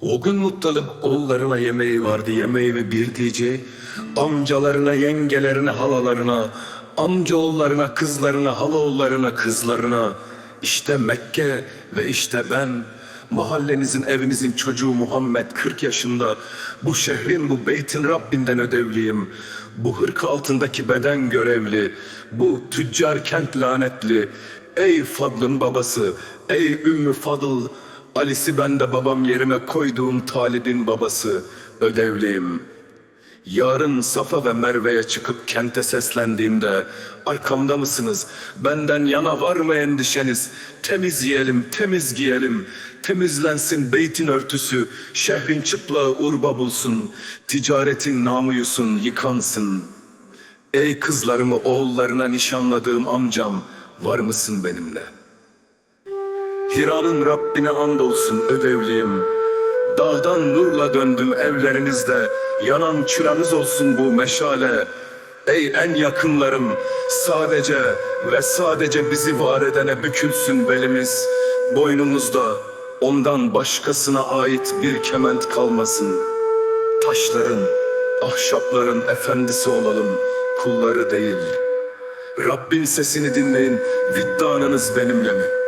O gün Muttalip oğullarına yemeği vardı yemeği ve bir diyeceği Amcalarına, yengelerine, halalarına Amcaoğullarına, kızlarına, halaoğullarına, kızlarına İşte Mekke ve işte ben Mahallenizin, evinizin çocuğu Muhammed 40 yaşında Bu şehrin, bu beytin Rabbinden ödevliyim. Bu hırka altındaki beden görevli Bu tüccar kent lanetli Ey Fadl'ın babası, ey Ümmü Fadıl Ali'si ben de babam yerime koyduğum Talib'in babası ödevliyim. Yarın Safa ve Merve'ye çıkıp kente seslendiğimde arkamda mısınız? Benden yana var mı endişeniz? Temiz yiyelim, temiz giyelim. Temizlensin beytin örtüsü, şehrin çıplağı urba bulsun. Ticaretin namı yusun, yıkansın. Ey kızlarımı oğullarına nişanladığım amcam, var mısın benimle?'' Hira'nın Rabbine andolsun ödevliyim. Dağdan nurla döndüm evlerinizde. Yanan çıranız olsun bu meşale. Ey en yakınlarım, sadece ve sadece bizi var edene bükülsün belimiz. Boynumuzda ondan başkasına ait bir kement kalmasın. Taşların, ahşapların efendisi olalım, kulları değil. Rabbin sesini dinleyin, vicdanınız benimle mi?